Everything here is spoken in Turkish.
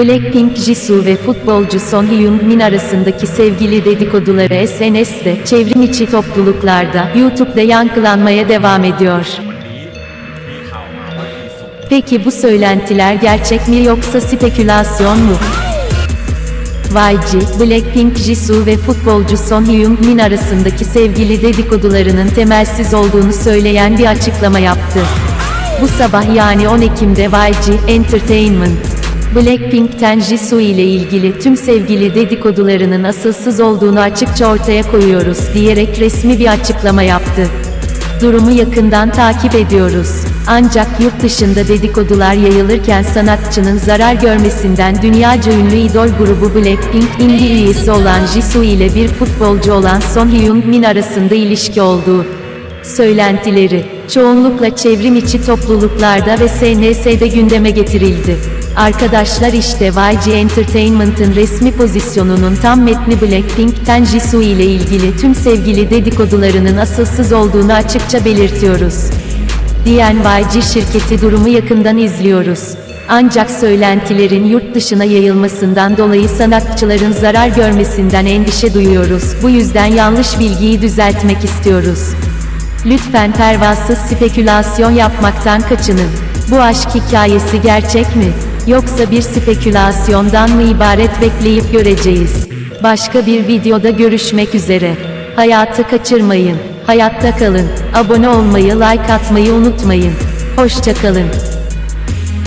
Blackpink Jisoo ve futbolcu Son Hyun-min arasındaki sevgili dedikoduları SNS'de, çevrim içi topluluklarda, YouTube'da yankılanmaya devam ediyor. Peki bu söylentiler gerçek mi yoksa spekülasyon mu? YG, Blackpink Jisoo ve futbolcu Son Hyun-min arasındaki sevgili dedikodularının temelsiz olduğunu söyleyen bir açıklama yaptı. Bu sabah yani 10 Ekim'de YG Entertainment, Blackpink'ten Jisoo ile ilgili tüm sevgili dedikodularının asılsız olduğunu açıkça ortaya koyuyoruz diyerek resmi bir açıklama yaptı. Durumu yakından takip ediyoruz. Ancak yurt dışında dedikodular yayılırken sanatçının zarar görmesinden dünyaca ünlü idol grubu Blackpink indie üyesi olan Jisoo ile bir futbolcu olan Son Hyun-min arasında ilişki olduğu söylentileri çoğunlukla çevrim içi topluluklarda ve SNS'de gündeme getirildi. Arkadaşlar işte YG Entertainment'ın resmi pozisyonunun tam metni Blackpink'ten Jisoo ile ilgili tüm sevgili dedikodularının asılsız olduğunu açıkça belirtiyoruz. Diyen YG şirketi durumu yakından izliyoruz. Ancak söylentilerin yurt dışına yayılmasından dolayı sanatçıların zarar görmesinden endişe duyuyoruz. Bu yüzden yanlış bilgiyi düzeltmek istiyoruz. Lütfen pervasız spekülasyon yapmaktan kaçının. Bu aşk hikayesi gerçek mi? Yoksa bir spekülasyondan mı ibaret bekleyip göreceğiz. Başka bir videoda görüşmek üzere. Hayatı kaçırmayın. Hayatta kalın. Abone olmayı, like atmayı unutmayın. Hoşçakalın.